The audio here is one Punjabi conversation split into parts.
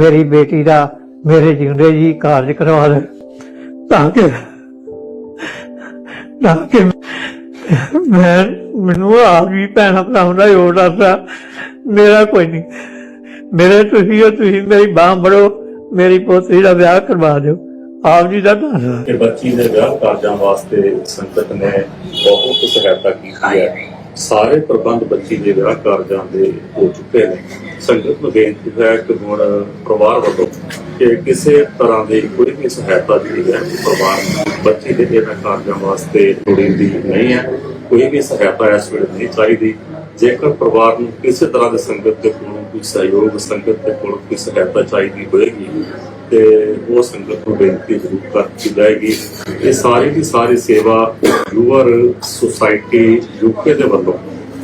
ਮੇਰੀ ਬੇਟੀ ਦਾ ਮੇਰੇ ਜਿਉਂਦੇ ਜੀ ਕਾਰਜ ਕਰਵਾ ਦੇ। ਤਾਂ ਕਿ ਤਾਂ ਕਿ ਮੈਂ ਮੈਨੂੰ ਆਪ ਵੀ ਭੈਣਾਂ ਭਰਾਵਾਂ ਦਾ ਹੋਰ ਦੱਸਦਾ ਮੇਰਾ ਕੋਈ ਨਹੀਂ। ਮੇਰੇ ਤੁਸੀਂ ਹੋ, ਤੁਸੀਂ ਮੇਰੀ ਬਾਹ ਬੜੋ ਮੇਰੀ ਪੋਤਰੀ ਦਾ ਵਿਆਹ ਕਰਵਾ ਦਿਓ। ਆਪ ਜੀ ਦਾ ਧੰਨਵਾਦ ਕਿ ਬੱਚੀ ਦੇ ਵਿਆਹ ਕਾਰਜਾਂ ਵਾਸਤੇ ਸੰਗਤ ਨੇ ਬਹੁਤ ਸਹਾਇਤਾ ਕੀਤੀ ਹੈ। ਸਾਰੇ ਪ੍ਰਬੰਧ ਬੱਚੀ ਦੇ ਵਿਆਹ ਕਾਰਜਾਂ ਦੇ ਹੋ ਚੁੱਕੇ ਨੇ। ਸੰਗਤ ਨੂੰ ਬੇਨਤੀ ਹੈ ਕਿ ਹੁਣ ਪਰਿਵਾਰ ਵੱਲੋਂ ਕਿ ਕਿਸੇ ਤਰ੍ਹਾਂ ਦੀ ਕੋਈ ਵੀ ਸਹਾਇਤਾ ਜਿਹੜੀ ਹੈ ਪਰਿਵਾਰ ਬੱਚੀ ਦੇ ਇਹਨਾਂ ਕਾਰਜਾਂ ਵਾਸਤੇ ਲੋੜੀਂਦੀ ਨਹੀਂ ਹੈ। ਕੋਈ ਵੀ ਸਹਾਇਤਾ ਇਸ ਵੇਲੇ ਨਹੀਂ ਚਾਹੀਦੀ। ਜੇਕਰ ਪਰਿਵਾਰ ਨੂੰ ਕਿਸੇ ਤਰ੍ਹਾਂ ਦੇ ਸੰਗਤ ਦੇ ਕੋਲੋਂ ਕੋਈ ਸਹਿਯੋਗ, ਸੰਗਤ ਦੇ ਕੋਲੋਂ ਕੋਈ ਸਹਾਇਤਾ ਚਾਹੀਦੀ ਹੋਏਗੀ ਤੇ ਉਹ ਸੰਗਤ ਨੂੰ ਬੇਨਤੀ ਜ਼ਰੂਰ ਕਰਤੀ ਜਾਏਗੀ ਇਹ ਸਾਰੀ ਦੀ ਸਾਰੀ ਸੇਵਾ ਯੂਅਰ ਸੁਸਾਇਟੀ ਯੂਕੇ ਦੇ ਵੱਲੋਂ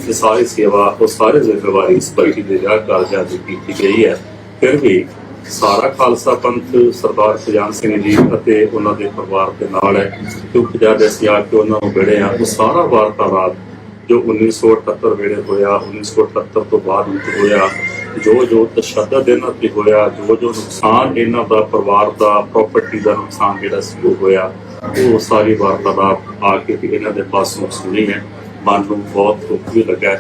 ਇਹ ਸਾਰੀ ਸੇਵਾ ਉਹ ਸਾਰੇ ਜ਼ਿੰਮੇਵਾਰੀ ਇਸ ਬਲਕਿ ਦੇ ਵਿਆਹ ਕਾਰਜਾਂ ਦੀ ਕੀਤੀ ਗਈ ਹੈ। ਫਿਰ ਵੀ ਸਾਰਾ ਖਾਲਸਾ ਪੰਥ ਸਰਦਾਰ ਸੁਜਾਨ ਸਿੰਘ ਜੀ ਅਤੇ ਉਹਨਾਂ ਦੇ ਪਰਿਵਾਰ ਦੇ ਨਾਲ ਹੈ, ਕਿਉਂਕਿ ਜਦ ਅਸੀਂ ਆ ਕੇ ਉਹਨਾਂ ਨੂੰ ਮਿਲੇ ਆ ਉਹ ਸਾਰਾ ਵਾਰਤਾਲਾਪ ਜੋ 1978 ਵੇਲੇ ਹੋਇਆ 1978 ਤੋਂ ਬਾਅਦ ਵਿੱਚ ਹੋਇਆ, ਜੋ ਜੋ ਤਸ਼ੱਦਦ ਇਹਨਾਂ ਤੇ ਹੋਇਆ, ਜੋ ਜੋ ਨੁਕਸਾਨ ਇਹਨਾਂ ਦਾ ਪਰਿਵਾਰ ਦਾ ਪ੍ਰਾਪਰਟੀ ਦਾ ਨੁਕਸਾਨ ਜਿਹੜਾ ਸੀ, ਉਹ ਹੋਇਆ। ਉਹ ਸਾਰੀ ਵਾਰਤਾਲਾਪ ਆ ਕੇ ਇਹਨਾਂ ਦੇ ਪਾਸੋਂ ਸੁਣੀ ਹੈ। ਮਨ ਨੂੰ ਬਹੁਤ ਦੁੱਖ ਵੀ ਲੱਗਾ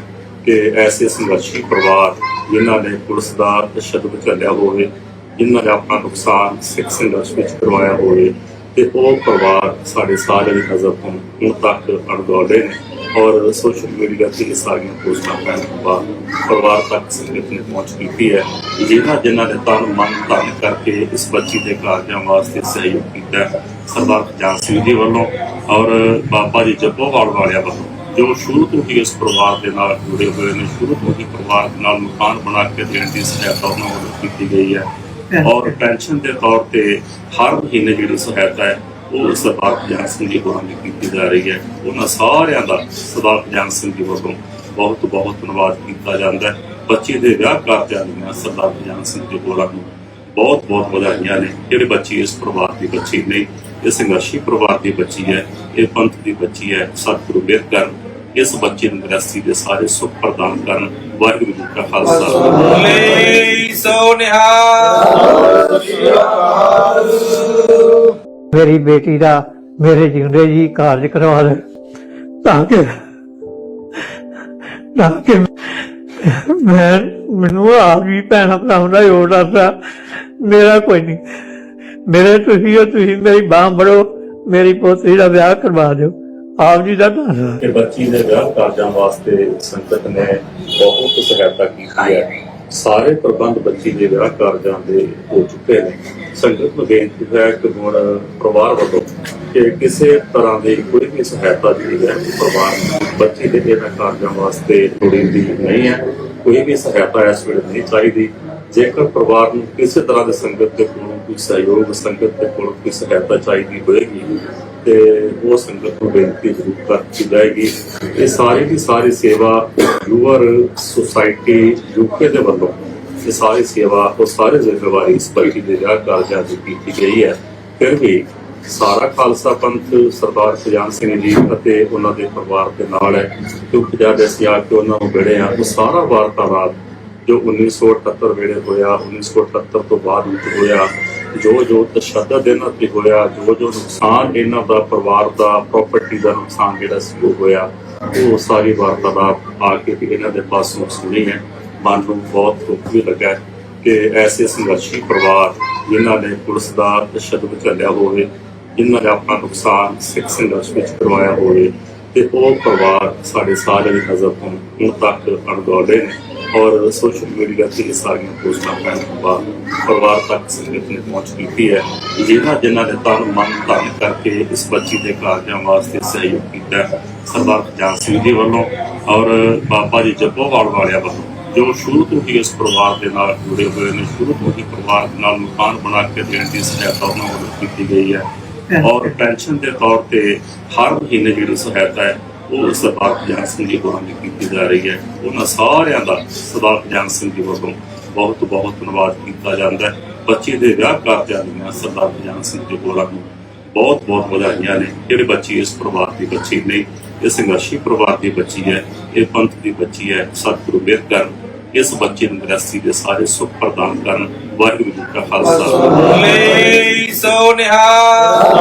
ਕਿ ਐਸੇ ਸੰਘਰਸ਼ੀ ਪਰਿਵਾਰ ਜਿਨ੍ਹਾਂ ਨੇ ਪੁਲਿਸ ਦਾ ਤਸ਼ੱਦਦ ਚੱਲਿਆ ਹੋਵੇ, ਜਿਨ੍ਹਾਂ ਨੇ ਆਪਣਾ ਨੁਕਸਾਨ ਸਿੱਖ ਸੰਘਰਸ਼ ਵਿੱਚ ਕਰਵਾਇਆ ਹੋਵੇ, ਤੇ ਉਹ ਪਰਿਵਾਰ ਸਾਡੇ ਸਾਰਿਆਂ ਦੀ ਨਜ਼ਰ ਤੋਂ ਹੁਣ ਤੱਕ ਅਣਗੌਲੇ ਨੇ। ਔਰ ਸੋਸ਼ਲ ਮੀਡੀਆ ਤੇ ਇਹ ਸਾਰੀਆਂ ਪੋਸਟਾਂ ਪੈਣ ਤੋਂ ਬਾਅਦ ਪਰਿਵਾਰ ਤੱਕ ਸੰਗਤ ਨੇ ਪਹੁੰਚ ਕੀਤੀ ਹੈ ਜਿਨ੍ਹਾਂ ਜਿਨ੍ਹਾਂ ਨੇ ਤਨ ਮਨ ਧਨ ਕਰਕੇ ਇਸ ਬੱਚੀ ਦੇ ਕਾਰਜਾਂ ਵਾਸਤੇ ਸਹਿਯੋਗ ਕੀਤਾ। ਸਰਦਾਰ ਜਾਨ ਸਿੰਘ ਜੀ ਵੱਲੋਂ ਔਰ ਬਾਬਾ ਜੀ ਜੱਬੋਵਾਲ ਵਾਲਿਆਂ ਵੱਲੋਂ ਜੋ ਸ਼ੁਰੂ ਤੋਂ ਹੀ ਇਸ ਪਰਿਵਾਰ ਦੇ ਨਾਲ ਜੁੜੇ ਹੋਏ ਨੇ ਸ਼ੁਰੂ ਤੋਂ ਹੀ ਪਰਿਵਾਰ ਨਾਲ ਮਕਾਨ ਬਣਾ ਕੇ ਦੇਣ ਦੀ ਸਹਾਇਤਾ ਉਹਨਾਂ ਵੱਲੋਂ ਕੀਤੀ ਗਈ ਹੈ ਔਰ ਪੈਨਸ਼ਨ ਦੇ ਤੌਰ ਤੇ ਹਰ ਮਹੀਨੇ ਜਿਹੜੀ ਸਹਾਇਤਾ ਹੈ ਉਹ ਸਰਦਾਰ ਜਾਨ ਸਿੰਘ ਜੀ ਹੋਰਾਂ ਦੀ ਕੀਤੀ ਜਾ ਰਹੀ ਹੈ। ਉਹਨਾਂ ਸਾਰਿਆਂ ਦਾ ਸਰਦਾਰ ਜਾਨ ਸਿੰਘ ਜੀ ਵੱਲੋਂ ਬਹੁਤ ਬਹੁਤ ਧੰਨਵਾਦ ਕੀਤਾ ਜਾਂਦਾ ਹੈ। ਬੱਚੇ ਦੇ ਵਿਆਹ ਕਰਦਿਆਂ ਦੀਆਂ ਸਰਦਾਰ ਜਾਨ ਸਿੰਘ ਜੀ ਹੋਰਾਂ ਨੂੰ ਬਹੁਤ ਬਹੁਤ ਵਧਾਈਆਂ ਨੇ। ਜਿਹੜੇ ਬੱਚੀ ਇਸ ਪਰਿਵਾਰ ਦੀ ਬੱਚੀ ਨਹੀਂ, ਇਹ ਸੰਘਰਸ਼ੀ ਪਰਿਵਾਰ ਦੀ ਬੱਚੀ ਹੈ, ਇਹ ਪੰਥ ਦੀ ਬੱਚੀ ਹੈ, ਸਤਿਗੁਰੂ ਮਿਹਰ ਕਰਨ, ਇਸ ਬੱਚੇ ਨੂੰ ਗ੍ਰਸਤੀ ਦੇ ਸਾਰੇ ਸੁੱਖ ਪ੍ਰਦਾਨ ਕਰਨ। ਵਾਹਿਗੁਰੂ ਜੀ ਕਾ ਖਾਲਸਾ। ਬੋਲੇ ਸੋ ਨਿਹਾਲ। ਮੇਰੀ ਬੇਟੀ ਦਾ ਮੇਰੇ ਜਿਉਂਦੇ ਜੀ ਕਾਰਜ ਕਰਵਾ ਦੇ। ਤਾਂ ਕਿ ਤਾਂ ਕਿ ਮੈਂ ਮੈਨੂੰ ਆਪ ਵੀ ਭੈਣਾਂ ਭਰਾਵਾਂ ਦਾ ਯੋਗ ਦੱਸਦਾ ਮੇਰਾ ਕੋਈ ਨਹੀਂ। ਮੇਰੇ ਤੁਸੀਂ ਹੋ, ਤੁਸੀਂ ਮੇਰੀ ਬਾਹ ਫੜੋ। ਮੇਰੀ ਪੋਤਰੀ ਦਾ ਵਿਆਹ ਕਰਵਾ ਦਿਓ। ਆਪ ਜੀ ਦਾ ਧੰਨਵਾਦ। ਕਿ ਬੱਚੀ ਦੇ ਵਿਆਹ ਕਾਰਜਾਂ ਵਾਸਤੇ ਸੰਗਤ ਨੇ ਬਹੁਤ ਸਹਾਇਤਾ ਕੀਤੀ ਹੈ। ਸਾਰੇ ਪ੍ਰਬੰਧ ਬੱਚੀ ਦੇ ਵਿਆਹ ਕਾਰਜਾਂ ਦੇ ਹੋ ਚੁੱਕੇ ਨੇ। ਸੰਗਤ ਨੂੰ ਬੇਨਤੀ ਹੈ ਕਿ ਹੁਣ ਪਰਿਵਾਰ ਵੱਲੋਂ ਕਿ ਕਿਸੇ ਤਰ੍ਹਾਂ ਦੀ ਕੋਈ ਵੀ ਸਹਾਇਤਾ ਜਿਹੜੀ ਹੈ ਪਰਿਵਾਰ ਬੱਚੀ ਦੇ ਇਹਨਾਂ ਕਾਰਜਾਂ ਵਾਸਤੇ ਲੋੜੀਂਦੀ ਨਹੀਂ ਹੈ। ਕੋਈ ਵੀ ਸਹਾਇਤਾ ਇਸ ਵੇਲੇ ਨਹੀਂ ਚਾਹੀਦੀ। ਜੇਕਰ ਪਰਿਵਾਰ ਨੂੰ ਕਿਸੇ ਤਰ੍ਹਾਂ ਦੇ ਸੰਗਤ ਦੇ ਕੋਲੋਂ ਕੋਈ ਸਹਿਯੋਗ, ਸੰਗਤ ਦੇ ਕੋਲੋਂ ਕੋਈ ਸਹਾਇਤਾ ਚਾਹੀਦੀ ਹੋਏਗੀ ਤੇ ਉਹ ਸੰਗਤ ਨੂੰ ਬੇਨਤੀ ਜ਼ਰੂਰ ਕਰਤੀ ਜਾਏਗੀ। ਇਹ ਸਾਰੀ ਦੀ ਸਾਰੀ ਸੇਵਾ ਯੂਅਰ ਸੁਸਾਇਟੀ ਯੂਕੇ ਦੇ ਵੱਲੋਂ, ਇਹ ਸਾਰੀ ਸੇਵਾ ਉਹ ਸਾਰੇ ਜ਼ਿੰਮੇਵਾਰੀ ਇਸ ਬਲਕਿ ਦੇ ਵਿਆਹ ਕਾਰਜਾਂ ਦੀ ਕੀਤੀ ਗਈ ਹੈ। ਫਿਰ ਵੀ ਸਾਰਾ ਖਾਲਸਾ ਪੰਥ ਸਰਦਾਰ ਸੁਜਾਨ ਸਿੰਘ ਜੀ ਅਤੇ ਉਹਨਾਂ ਦੇ ਪਰਿਵਾਰ ਦੇ ਨਾਲ ਹੈ। ਕਿਉਂਕਿ ਜਦ ਅਸੀਂ ਆ ਕੇ ਉਹਨਾਂ ਨੂੰ ਮਿਲੇ ਆ ਉਹ ਸਾਰਾ ਵਾਰਤਾਲਾਪ ਜੋ 1978 ਵੇਲੇ ਹੋਇਆ 1978 ਤੋਂ ਬਾਅਦ ਵਿੱਚ ਹੋਇਆ, ਜੋ ਜੋ ਤਸ਼ੱਦਦ ਇਹਨਾਂ ਤੇ ਹੋਇਆ, ਜੋ ਜੋ ਨੁਕਸਾਨ ਇਹਨਾਂ ਦਾ ਪਰਿਵਾਰ ਦਾ ਪ੍ਰਾਪਰਟੀ ਦਾ ਨੁਕਸਾਨ ਜਿਹੜਾ ਸੀ, ਉਹ ਹੋਇਆ। ਉਹ ਸਾਰੀ ਵਾਰਤਾਲਾਪ ਆ ਕੇ ਇਹਨਾਂ ਦੇ ਪਾਸੋਂ ਸੁਣੀ ਹੈ। ਮਨ ਨੂੰ ਬਹੁਤ ਦੁੱਖ ਵੀ ਲੱਗਾ ਕਿ ਐਸੇ ਸੰਘਰਸ਼ੀ ਪਰਿਵਾਰ ਜਿਨ੍ਹਾਂ ਨੇ ਪੁਲਿਸ ਦਾ ਤਸ਼ੱਦਦ ਝੱਲਿਆ ਹੋਵੇ, ਜਿਨ੍ਹਾਂ ਨੇ ਆਪਣਾ ਨੁਕਸਾਨ ਸਿੱਖ ਸੰਘਰਸ਼ ਵਿੱਚ ਕਰਵਾਇਆ ਹੋਵੇ, ਤੇ ਉਹ ਪਰਿਵਾਰ ਸਾਡੇ ਸਾਰਿਆਂ ਦੀ ਨਜ਼ਰ ਤੋਂ ਹੁਣ ਤੱਕ ਅਣਗੌਲੇ ਨੇ। ਔਰ ਸੋਸ਼ਲ ਮੀਡੀਆ ਤੇ ਇਹ ਸਾਰੀਆਂ ਪੋਸਟਾਂ ਪੈਣ ਤੋਂ ਬਾਅਦ ਪਰਿਵਾਰ ਤੱਕ ਸੰਗਤ ਨੇ ਪਹੁੰਚ ਕੀਤੀ ਹੈ। ਜਿਨ੍ਹਾਂ ਜਿਨ੍ਹਾਂ ਨੇ ਤਨ ਮਨ ਧਨ ਕਰਕੇ ਇਸ ਬੱਚੀ ਦੇ ਕਾਰਜਾਂ ਵਾਸਤੇ ਸਹਿਯੋਗ ਕੀਤਾ ਸਰਦਾਰ ਜਾਨ ਸਿੰਘ ਜੀ ਵੱਲੋਂ ਔਰ ਬਾਬਾ ਜੀ ਜੱਬੋਵਾਲ ਵਾਲਿਆਂ ਵੱਲੋਂ ਜੋ ਸ਼ੁਰੂ ਤੋਂ ਹੀ ਇਸ ਪਰਿਵਾਰ ਦੇ ਨਾਲ ਜੁੜੇ ਹੋਏ ਨੇ ਸ਼ੁਰੂ ਤੋਂ ਹੀ ਪਰਿਵਾਰ ਦੇ ਨਾਲ ਮਕਾਨ ਬਣਾ ਕੇ ਦੇਣ ਦੀ ਸਹਾਇਤਾ ਉਹਨਾਂ ਵੱਲੋਂ ਕੀਤੀ ਗਈ ਹੈ। ਔਰ ਪੈਨਸ਼ਨ ਦੇ ਤੌਰ ਤੇ ਹਰ ਮਹੀਨੇ ਜਿਹੜੀ ਸਹਾਇਤਾ ਹੈ ਉਹ ਸਰਦਾਰ ਜਾਨ ਸਿੰਘ ਜੀ ਹੋਰਾਂ ਦੀ ਕੀਤੀ ਜਾ ਰਹੀ ਹੈ। ਉਹਨਾਂ ਸਾਰਿਆਂ ਦਾ ਸਰਦਾਰ ਜਾਨ ਸਿੰਘ ਜੀ ਵੱਲੋਂ ਬਹੁਤ ਬਹੁਤ ਧੰਨਵਾਦ ਕੀਤਾ ਜਾਂਦਾ ਹੈ। ਬੱਚੇ ਦੇ ਵਿਆਹ ਕਾਰਜਾਂ ਦੀਆਂ ਸਰਦਾਰ ਜਾਨ ਸਿੰਘ ਜੀ ਹੋਰਾਂ ਨੂੰ ਬਹੁਤ ਬਹੁਤ ਵਧਾਈਆਂ ਨੇ। ਜਿਹੜੇ ਬੱਚੀ ਇਸ ਪਰਿਵਾਰ ਦੀ ਬੱਚੀ ਨਹੀਂ ਇਹ ਸੰਘਰਸ਼ੀ ਪਰਿਵਾਰ ਦੀ ਬੱਚੀ ਹੈ, ਇਹ ਪੰਥ ਦੀ ਬੱਚੀ ਹੈ, ਸਤਿਗੁਰੂ ਮਿਹਰ ਕਰਨ, ਇਸ ਬੱਚੇ ਨੂੰ ਗ੍ਰਸਤੀ ਦੇ ਸਾਰੇ ਸੁੱਖ ਪ੍ਰਦਾਨ ਕਰਨ। ਵਾਹਿਗੁਰੂ ਜੀ ਕਾ ਖਾਲਸਾ। ਬੋਲੇ ਸੋ ਨਿਹਾਲ।